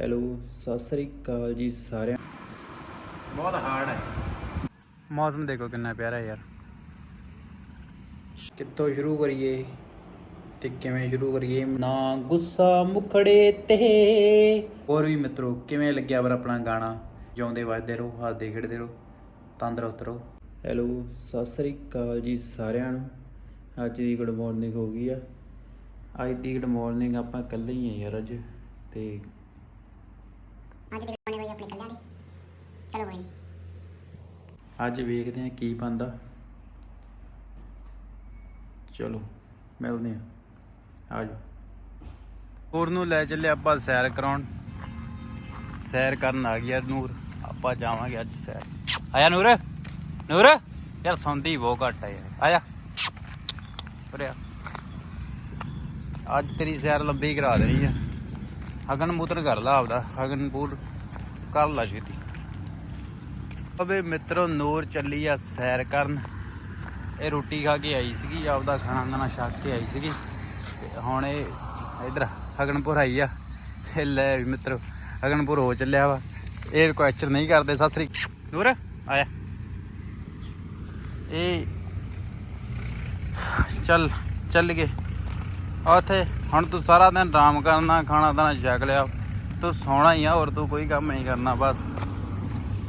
Hello Sat Sri ਅਕਾਲ ਜੀ ਸਾਰਿਆਂ ਬਹੁਤ ਹਾਰਡ ਹੈ। ਮੌਸਮ ਦੇਖੋ ਕਿੰਨਾ ਪਿਆਰਾ ਯਾਰ। ਕਿੱਥੋਂ ਸ਼ੁਰੂ ਕਰੀਏ? ਤੇ ਕਿਵੇਂ ਸ਼ੁਰੂ ਕਰੀਏ? ਨਾ ਗੁੱਸਾ ਮੁਖੜੇ ਤੇ। ਹੋਰ ਵੀ ਮਿੱਤਰੋ ਕਿਵੇਂ ਲੱਗਿਆ ਪਰ ਆਪਣਾ ਗਾਣਾ? ਜਿਉਂਦੇ ਵੱਜਦੇ ਰਹੋ ਹੱਸਦੇ ਖੇਡਦੇ ਰਹੋ ਤੰਦਰੁਸਤ ਰਹੋ। ਹੈਲੋ ਸਤਿ ਸ੍ਰੀ ਅਕਾਲ ਜੀ ਸਾਰਿਆਂ ਨੂੰ। ਅੱਜ ਦੀ ਗੁੱਡ ਮਾਰਨਿੰਗ ਹੋ ਗਈ ਆ। ਅੱਜ ਦੀ ਗੁੱਡ ਮਾਰਨਿੰਗ ਆਪਾਂ ਇਕੱਲੇ ਹੀ ਆ ਯਾਰ ਅੱਜ। ਤੇ ਅੱਜ ਦੀ ਬਣੇ ਹੋਈ ਆਪਣੇ ਕੱਲਿਆਂ ਦੀ ਚਲੋ ਕੋਈ ਨੀ। ਅੱਜ ਵੇਖਦੇ ਹਾਂ ਕੀ ਬੰਦਾ ਚਲੋ, ਮਿਲਦੇ ਹਾਂ। ਆਜੋ। ਨੂਰ ਨੂੰ ਲੈ ਚੱਲੇ ਆਪਾਂ ਸੈਰ ਕਰਾਉਣ। ਸੈਰ ਕਰਨ ਆ ਗਿਆ ਨੂਰ। ਆਪਾਂ ਜਾਵਾਂਗੇ ਅੱਜ ਸੈਰ। ਆਇਆ ਨੂਰ? ਨੂਰ? ਯਾਰ ਸੌਂਦੀ ਬਹੁਤ ਘੱਟ ਆ ਯਾਰ। ਆਇਆ। ਤੁਰਿਆ। ਅੱਜ ਤੇਰੀ ਸੈਰ ਲੰਬੀ ਕਰਾ ਦੇਣੀ ਆ। ਹਗਨ ਮੂਤਰ ਕਰ ਲਾ ਆਪਦਾ। ਹਗਨ ਪੂਰ ਕਰ ਲਾ ਛੇਤੀ। ਅਬੇ ਮਿੱਤਰੋ, ਨੂਰ ਚੱਲੀ ਆ ਸੈਰ ਕਰਨ। ਇਹ ਰੋਟੀ ਖਾ ਕੇ ਆਈ ਸੀਗੀ, ਆਪਦਾ ਖਾਣਾ ਦਾਣਾ ਛੱਕ ਕੇ ਆਈ ਸੀਗੀ। ਤੇ ਹੁਣ ਇਹ ਇਧਰ ਹਗਨਪੁਰ ਆਈ ਆ। ਇਹ ਲੈ ਵੀ ਮਿੱਤਰੋ, ਹਗਨਪੁਰ ਹੋ ਚੱਲਿਆ ਵਾ। ਇਹ ਰਿਕੁਐਸਟ ਨਹੀਂ ਕਰਦੇ, ਸਤਿ ਸ੍ਰੀ ਨੂਰ, ਆਇਆ। ਇਹ ਚੱਲ ਚੱਲ ਗਏ। ਉੱਥੇ, ਹੁਣ ਤੂੰ ਸਾਰਾ ਦਿਨ ਆਰਾਮ ਕਰਨਾ ਖਾਣਾ ਦਾਣਾ ਛਕ ਲਿਆ। ਤੂੰ ਸੌਣਾ ਹੀ ਆ, ਹੋਰ ਤੂੰ ਕੋਈ ਕੰਮ ਨਹੀਂ ਕਰਨਾ, ਬਸ।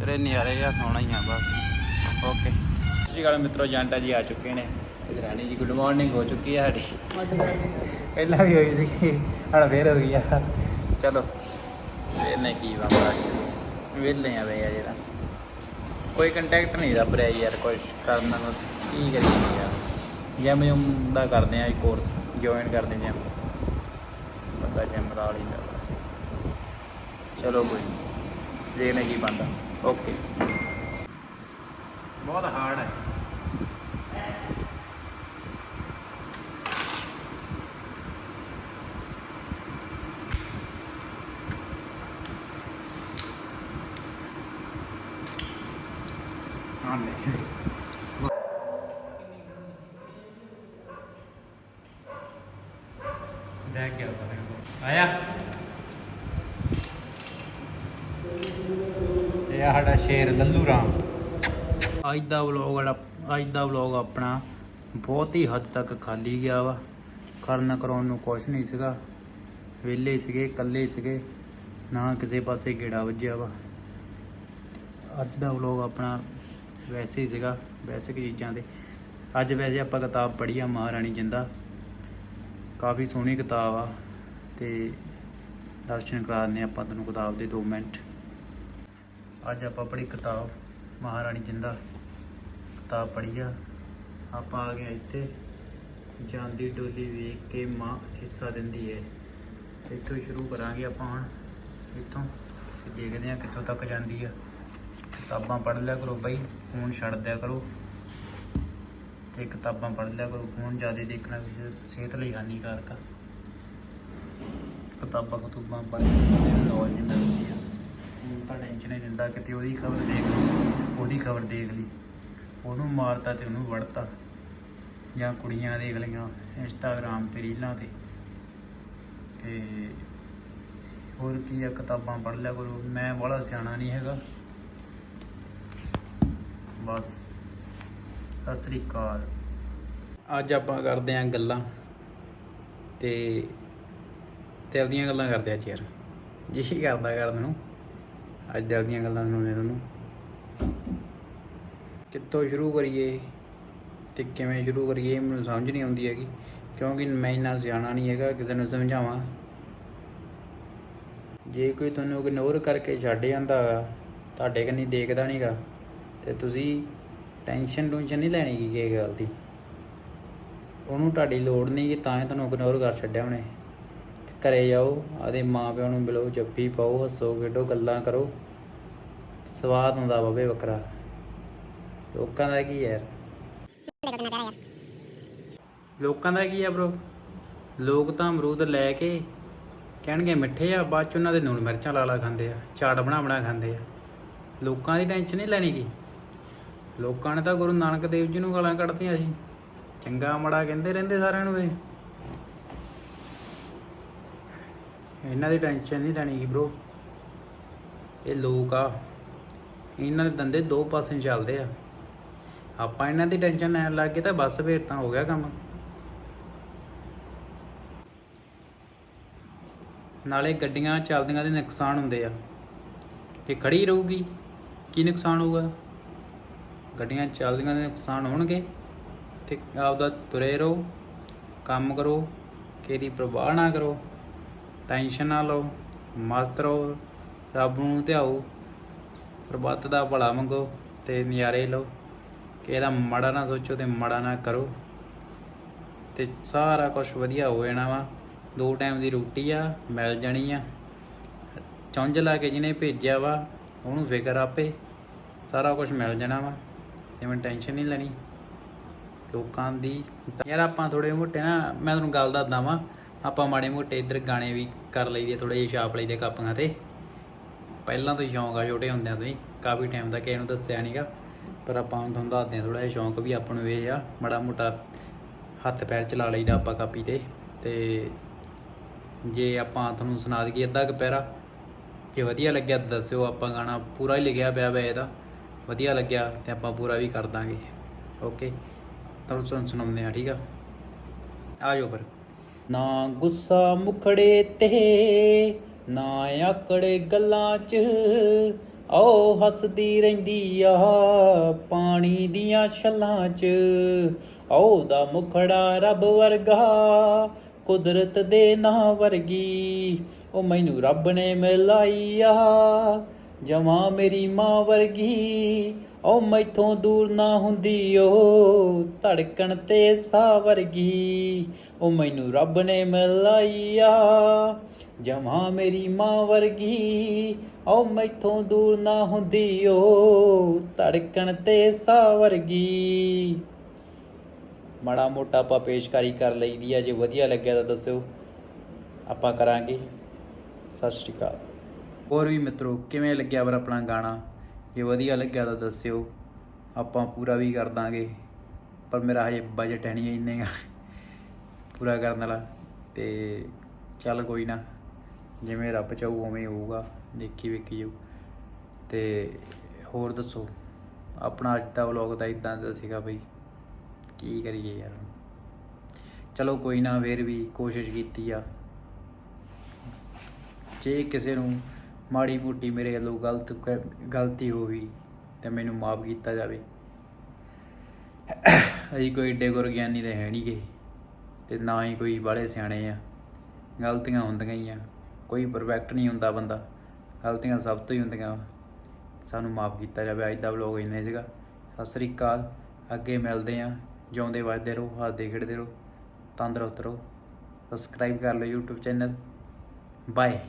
ਤੇਰੇ ਨਿਆਰੇ ਆ ਸੋਣਾ ਹੀ ਆ ਬਸ। ਓਕੇ ਸਤਿ ਸ਼੍ਰੀ ਅਕਾਲ ਮਿੱਤਰੋ, ਜੰਟਾ ਜੀ ਆ ਚੁੱਕੇ ਨੇ। ਤੇ ਰਾਣੀ ਜੀ ਗੁੱਡ ਮਾਰਨਿੰਗ ਹੋ ਚੁੱਕੀ ਆ ਸਾਡੀ। ਪਹਿਲਾਂ ਵੀ ਹੋਈ ਸੀ, ਹੁਣ ਫੇਰ ਹੋ ਗਈ ਆ। ਚਲੋ ਫੇਰ ਨੇ ਕੀ ਬੰਦਾ ਅੱਜ ਵਿਹਲੇ ਆ ਬਈ ਆ ਜਿਹੜਾ ਕੋਈ ਕੰਟੈਕਟ ਨਹੀਂ ਰੱਬ ਰਿਹਾ ਯਾਰ ਕੁਝ ਕਰਨ ਨੂੰ। ਕੀ ਕਰੀਏ ਯਾਰ। ਜਿਮ ਜਮ ਦਾ ਕਰਦੇ ਆ ਕੋਰਸ ਜੁਆਇਨ ਕਰਦੇ ਜਿਮ ਬੰਦਾ ਜਿਮ ਲਾ ਲੈਂਦਾ। ਚਲੋ ਕੋਈ ਨੀ। ਕੀ ਬਣਦਾ। ਓਕੇ ਬਹੁਤ ਹਾਰਡ ਹੈ। ਹਾਂ ਨਹੀਂ ਗਿਆ ਆਇਆ ਇਹ ਆ ਸਾਡਾ ਸ਼ੇਰ ਲੱਲੂ ਰਾਮ ਅੱਜ ਦਾ ਵਲੌਗ ਅੱਜ ਦਾ ਵਲੌਗ ਆਪਣਾ ਬਹੁਤ ਹੀ ਹੱਦ ਤੱਕ ਖਾਲੀ ਗਿਆ ਵਾ। ਕਰਨ ਕਰਾਉਣ ਨੂੰ ਕੁਝ ਨਹੀਂ ਸੀਗਾ। ਵਿਹਲੇ ਸੀਗੇ, ਇਕੱਲੇ ਸੀਗੇ। ਨਾ ਕਿਸੇ ਪਾਸੇ ਗੇੜਾ ਵੱਜਿਆ ਵਾ। ਅੱਜ ਦਾ ਵਲੌਗ ਆਪਣਾ ਵੈਸੇ ਹੀ ਸੀਗਾ ਬੇਸਿਕ ਚੀਜ਼ਾਂ ਦੇ ਅੱਜ ਵੈਸੇ ਆਪਾਂ ਕਿਤਾਬ ਪੜ੍ਹੀ ਆ, ਮਹਾਰਾਣੀ ਜਿੰਦਾ। ਕਾਫੀ ਸੋਹਣੀ ਕਿਤਾਬ ਆ ਤੇ ਦਰਸ਼ਨ ਕਰਾਣੇ ਆਪਾਂ ਤੁਹਾਨੂੰ ਕਿਤਾਬ ਦੇ 2 ਮਿੰਟ। ਅੱਜ ਆਪਾਂ ਪੜ੍ਹੀ ਕਿਤਾਬ। ਮਹਾਰਾਣੀ ਜਿੰਦਾ ਕਿਤਾਬ ਪੜ੍ਹੀ ਆ। ਆਪਾਂ ਆ ਗਏ ਇੱਥੇ। ਜਾਂਦੀ ਡੋਲੀ ਵੇਖ ਕੇ ਮਾਂ ਅਸੀਸਾਂ ਦਿੰਦੀ ਹੈ ਇੱਥੋਂ ਸ਼ੁਰੂ ਕਰਾਂਗੇ ਆਪਾਂ ਹੁਣ। ਇੱਥੋਂ ਦੇਖਦੇ ਹਾਂ ਕਿੱਥੋਂ ਤੱਕ ਜਾਂਦੀ ਆ। ਕਿਤਾਬਾਂ ਪੜ੍ਹ ਲਿਆ ਕਰੋ ਬਈ, ਫੋਨ ਛੱਡ ਦਿਆ ਕਰੋ। ਤੇ ਕਿਤਾਬਾਂ ਪੜ੍ਹ ਲਿਆ ਕਰੋ, ਫੋਨ ਜ਼ਿਆਦਾ ਦੇਖਣਾ ਕਿਸੇ ਸਿਹਤ ਲਈ ਹਾਨੀਕਾਰਕ ਆ। ਕਿਤਾਬਾਂ, ਕਤੂਬਾਂ ਪੜ੍ਹ ਕੇ ਨੌਲੇਜ ਮਿਲਦੀ ਆ। ਹੁਣ ਤਾਂ ਟੈਨਸ਼ਨ ਹੀ ਦਿੰਦਾ ਕਿਤੇ ਉਹਦੀ ਖਬਰ ਦੇਖ ਲਈ, ਉਹਦੀ ਖਬਰ ਦੇਖ ਲਈ। ਉਹਨੂੰ ਮਾਰਤਾ ਤੇ ਉਹਨੂੰ ਵੜਤਾ। ਜਾਂ ਕੁੜੀਆਂ ਦੇਖ ਲਈਆਂ ਇੰਸਟਾਗ੍ਰਾਮ ਤੇ ਰੀਲਾਂ ਤੇ। ਤੇ ਹੋਰ ਕੀ ਆ, ਕਿਤਾਬਾਂ ਪੜ੍ਹ ਲਿਆ ਕਰੋ। ਮੈਂ ਬੜਾ ਸਿਆਣਾ ਨਹੀਂ ਹੈਗਾ। ਬਸ। ਸਤਿ ਸ੍ਰੀ ਅਕਾਲ। ਅੱਜ ਆਪਾਂ ਕਰਦੇ ਆਂ ਗੱਲਾਂ। ਤੇ ਦਿਲ ਦੀਆਂ ਗੱਲਾਂ ਕਰਦੇ ਆ ਯਾਰ ਜਿਹੀ ਕਰਦਾ ਕਰਨ ਨੂੰ। ਅੱਜ ਦਿਲ ਦੀਆਂ ਗੱਲਾਂ ਸੁਣਾਉਂਦੇ ਤੁਹਾਨੂੰ। ਕਿੱਥੋਂ ਸ਼ੁਰੂ ਕਰੀਏ ਤੇ ਕਿਵੇਂ ਸ਼ੁਰੂ ਕਰੀਏ ਮੈਨੂੰ ਸਮਝ ਨਹੀਂ ਆਉਂਦੀ ਹੈਗੀ ਕਿਉਂਕਿ ਮੈਂ ਇੰਨਾ ਸਿਆਣਾ ਨਹੀਂ ਹੈਗਾ ਕਿਸੇ ਨੂੰ ਸਮਝਾਵਾਂ। ਜੇ ਕੋਈ ਤੁਹਾਨੂੰ ਇਗਨੋਰ ਕਰਕੇ ਛੱਡ ਜਾਂਦਾ ਗਾ, ਤੁਹਾਡੇ ਕੰਨੀ ਦੇਖਦਾ ਨਹੀਂਗਾ ਤੇ ਤੁਸੀਂ ਟੈਨਸ਼ਨ ਟੂਨਸ਼ਨ ਨਹੀਂ ਲੈਣੀ ਕੀ ਕਿਸੇ ਗੱਲ ਦੀ। ਉਹਨੂੰ ਤੁਹਾਡੀ ਲੋੜ ਨਹੀਂ ਕਿ ਤਾਂ ਹੀ ਤੁਹਾਨੂੰ ਇਗਨੋਰ ਕਰ ਛੱਡਿਆ ਉਹਨੇ। ਘਰੇ ਜਾਓ ਆਦੇ ਪਿਓ ਨੂੰ ਮਿਲੋ, ਜੱਫੀ ਪਾਓ, ਹੱਸੋ, ਖੇਡੋ, ਗੱਲਾਂ ਕਰੋ। ਸਵਾਦ ਹੁੰਦਾ ਬਾਬੇ ਵੱਖਰਾ। ਲੋਕਾਂ ਦਾ ਕੀ ਯਾਰ? ਯਾਰ ਲੋਕਾਂ ਦਾ ਕੀ ਆ ਬ్రో ਲੋਕ ਤਾਂ ਅਮਰੂਦ ਲੈ ਕੇ ਕਹਿਣਗੇ ਮਿੱਠੇ ਆ, ਬਾਅਦ ਚ ਉਹਨਾਂ ਦੇ ਨੂਣ ਮਿਰਚਾਂ ਲਾ ਲਾ ਖਾਂਦੇ ਆ, ਚਾਟ ਬਣਾ ਬਣਾ ਖਾਂਦੇ ਆ। ਲੋਕਾਂ ਦੀ ਟੈਨਸ਼ਨ ਨਹੀਂ ਲੈਣੀ ਕੀ? ਲੋਕਾਂ ਨੇ ਤਾਂ ਗੁਰੂ ਨਾਨਕ ਦੇਵ ਜੀ ਨੂੰ ਗਾਲਾਂ ਕੱਢਦੀਆਂ ਸੀ। ਚੰਗਾ ਮਾੜਾ ਕਹਿੰਦੇ ਰਹਿੰਦੇ ਸਾਰਿਆਂ ਨੂੰ ਇਹ। ਇਹਨਾਂ ਦੀ ਟੈਨਸ਼ਨ ਨਹੀਂ ਲੈਣੀ ਕੀ ਬ్రో ਇਹ ਲੋਕ ਆ। ਇਹਨਾਂ ਦੇ ਦੰਦੇ ਦੋ ਪਾਸੇ ਚੱਲਦੇ ਆ। ਆਪਾਂ ਇਹਨਾਂ ਦੀ ਟੈਨਸ਼ਨ ਲੈਣ ਲੱਗ ਗਏ ਤਾਂ ਬਸ ਫੇਰ ਤਾਂ ਹੋ ਗਿਆ ਕੰਮ। ਨਾਲੇ ਗੱਡੀਆਂ ਚੱਲਦੀਆਂ ਦੇ ਨੁਕਸਾਨ ਹੁੰਦੇ ਆ। ਜੇ ਖੜੀ ਰਹੂਗੀ, ਕੀ ਨੁਕਸਾਨ ਹੋਊਗਾ? ਗੱਡੀਆਂ ਚੱਲਦੀਆਂ ਦੇ ਨੁਕਸਾਨ ਹੋਣਗੇ। ਤੇ ਆਪਦਾ ਤੁਰੇ ਰਹੋ, ਕੰਮ ਕਰੋ ਕਿਹਦੀ ਦੀ ਪ੍ਰਵਾਹ ਨਾ ਕਰੋ। ਟੈਨਸ਼ਨ ਨਾ ਲਓ, ਮਸਤ ਰਹੋ, ਰੱਬ ਨੂੰ ਧਿਆਓ ਪ੍ਰਬੱਤ ਦਾ ਭਲਾ ਮੰਗੋ ਤੇ ਨਜ਼ਾਰੇ ਲਓ। ਕਿ ਇਹਦਾ ਮਾੜਾ ਨਾ ਸੋਚੋ ਤੇ ਮਾੜਾ ਨਾ ਕਰੋ। ਤੇ ਸਾਰਾ ਕੁਝ ਵਧੀਆ ਹੋ ਜਾਣਾ ਵਾ। ਦੋ ਟਾਈਮ ਦੀ ਰੋਟੀ ਆ, ਮਿਲ ਜਾਣੀ ਆ। ਚੁੰਝ ਲਾ ਕੇ ਜਿਹਨੇ ਭੇਜਿਆ ਵਾ, ਉਹਨੂੰ ਫਿਕਰ ਆਪੇ, ਸਾਰਾ ਕੁਝ ਮਿਲ ਜਾਣਾ ਵਾ। ਤੇ ਮੈਂ ਟੈਨਸ਼ਨ ਨਹੀਂ ਲੈਣੀ। ਲੋਕਾਂ ਦੀ ਯਾਰ ਆਪਾਂ ਥੋੜੇ ਮੋਟੇ ਨਾ, ਮੈਂ ਤੁਹਾਨੂੰ ਗੱਲ ਦੱਸਦਾ ਵਾਂ। ਆਪਾਂ ਮਾੜੇ ਮੋਟੇ ਇੱਧਰ ਗਾਣੇ ਵੀ ਕਰ ਲਈਦੇ ਥੋੜੇ ਜਿਹੇ ਛਾਪ ਲਈਦੇ ਕਾਪੀਆਂ ਤੇ। ਪਹਿਲਾਂ ਤੋਂ ਹੀ ਸ਼ੌਂਕ ਆ ਛੋਟੇ ਹੁੰਦਿਆਂ ਤੋਂ ਹੀ, ਕਾਫੀ ਟਾਈਮ ਦਾ ਕਿਸੇ ਨੂੰ ਦੱਸਿਆ ਨਹੀਂਗਾ ਪਰ ਆਪਾਂ ਹੁਣ ਤੁਹਾਨੂੰ ਦੱਸਦੇ ਹਾਂ ਥੋੜਾ ਜਿਹਾ ਸ਼ੌਂਕ ਵੀ ਆਪਾਂ ਨੂੰ ਇਹ ਆ, ਮਾੜਾ ਮੋਟਾ ਹੱਥ ਪੈਰ ਚਲਾ ਲਈਦਾ ਆਪਾਂ ਕਾਪੀ ਤੇ। ਤੇ ਜੇ ਆਪਾਂ ਤੁਹਾਨੂੰ ਸੁਣਾ ਦਈਏ ਅੱਧਾ ਕੁ ਪੈਰਾ, ਜੇ ਵਧੀਆ ਲੱਗਿਆ ਤਾਂ ਦੱਸਿਓ, ਆਪਾਂ ਗਾਣਾ ਪੂਰਾ ਹੀ ਲਿਖਿਆ ਪਿਆ ਵਾ ਇਹਦਾ ਵਧੀਆ ਲੱਗਿਆ ਤੇ ਆਪਾਂ ਪੂਰਾ ਵੀ ਕਰ ਦਾਂਗੇ। ਓਕੇ, ਤੁਹਾਨੂੰ ਸੁਣ ਸੁਣਾਉਂਦੇ ਆ ਠੀਕ ਆ? ਆ ਜਾਓ ਫਿਰ। ਨਾ ਗੁੱਸਾ ਮੁਖੜੇ ਤੇ, ਨਾ ਆਕੜੇ ਗੱਲਾਂ 'ਚ। ਓ ਹੱਸਦੀ ਰਹਿੰਦੀ ਆ ਪਾਣੀ ਦੀਆਂ ਛੱਲਾਂ 'ਚ। ਓ ਦਾ ਮੁਖੜਾ ਰੱਬ ਵਰਗਾ, ਕੁਦਰਤ ਦੇ ਨਾਂ ਵਰਗੀ। ਉਹ ਮੈਨੂੰ ਰੱਬ ਨੇ ਮਿਲਾਈ ਆ। ਜਮਾ ਮੇਰੀ ਮਾਂ ਵਰਗੀ ਓ ਮੈਥੋਂ ਦੂਰ ਨਾ ਹੁੰਦੀ ਓ ਧੜਕਣ ਤੇ ਸਾਹ ਵਰਗੀ। ਓ ਮੈਨੂੰ ਰੱਬ ਨੇ ਮਿਲਾਈ ਆ ਜਮਾ ਮੇਰੀ ਮਾਂ ਵਰਗੀ ਓ ਮੈਥੋਂ ਦੂਰ ਨਾ ਹੁੰਦੀ ਓ ਧੜਕਣ ਤੇ ਸਾਹ ਵਰਗੀ। ਮਾੜਾ ਮੋਟਾ ਆਪਾਂ ਪੇਸ਼ਕਾਰੀ ਕਰ ਲਈਦੀ ਆ, ਜੇ ਵਧੀਆ ਲੱਗਿਆ ਤਾਂ ਦੱਸਿਓ। ਆਪਾਂ ਕਰਾਂਗੇ। ਸਤਿ ਸ਼੍ਰੀ ਅਕਾਲ। ਹੋਰ ਵੀ ਮਿੱਤਰੋ, ਕਿਵੇਂ ਲੱਗਿਆ ਵਰ ਆਪਣਾ ਗਾਣਾ? ਜੇ ਵਧੀਆ ਲੱਗਿਆ ਤਾਂ ਦੱਸਿਓ। ਆਪਾਂ ਪੂਰਾ ਵੀ ਕਰ ਦਾਂਗੇ। ਪਰ ਮੇਰਾ ਹਜੇ ਬਜਟ ਹੈ ਨਹੀਂ ਇੰਨੇ ਗਾ ਪੂਰਾ ਕਰਨ ਵਾਲਾ। ਤੇ ਚੱਲ ਕੋਈ ਨਾ। ਜਿਵੇਂ ਰੱਬ ਚਾਹੂ ਉਵੇਂ ਹੋਊਗਾ। ਦੇਖੀ ਵੇਖੀ ਜਾਊ ਤੇ ਹੋਰ ਦੱਸੋ। ਆਪਣਾ ਅੱਜ ਦਾ ਵਲੌਗ ਤਾਂ ਇਦਾਂ ਦਾ ਸੀਗਾ ਬਈ। ਕੀ ਕਰੀਏ ਯਾਰ ਚਲੋ ਕੋਈ ਨਾ, ਫੇਰ ਵੀ ਕੋਸ਼ਿਸ਼ ਕੀਤੀ ਆ। ਜੇ ਕਿਸੇ ਨੂੰ ਮਾੜੀ ਮੋਟੀ ਮੇਰੇ ਵੱਲੋਂ ਗਲਤ ਕ- ਗਲਤੀ ਹੋਈ ਤੇ ਮੈਨੂੰ ਮਾਫ ਕੀਤਾ ਜਾਵੇ। ਅਸੀਂ ਕੋਈ ਏਡੇ ਗੁਰਗਿਆਨੀ ਦੇ ਹੈ ਨਹੀਂਗੇ ਤੇ ਨਾ ਹੀ ਕੋਈ ਬਾਲੇ ਸਿਆਣੇ ਆ। ਗਲਤੀਆਂ ਹੁੰਦੀਆਂ ਹੀ ਆ। ਕੋਈ ਪਰਫੈਕਟ ਨਹੀਂ ਹੁੰਦਾ ਬੰਦਾ। ਗਲਤੀਆਂ ਸਭ ਤੋਂ ਹੀ ਹੁੰਦੀਆਂ ਵਾ। ਸਾਨੂੰ ਮਾਫ ਕੀਤਾ ਜਾਵੇ। ਅੱਜ ਦਾ ਵਲੋਗ ਇੰਨੇ ਸੀਗਾ। ਸਤਿ ਸ੍ਰੀ ਅਕਾਲ। ਅੱਗੇ ਮਿਲਦੇ ਆ ਜਿਉਂਦੇ ਵੱਜਦੇ ਰਹੋ ਹੱਸਦੇ ਖੇਡਦੇ ਰਹੋ, ਤੰਦਰੁਸਤ ਰਹੋ। ਸਬਸਕ੍ਰਾਈਬ ਕਰ ਲਓ YouTube ਚੈਨਲ ਬਾਏ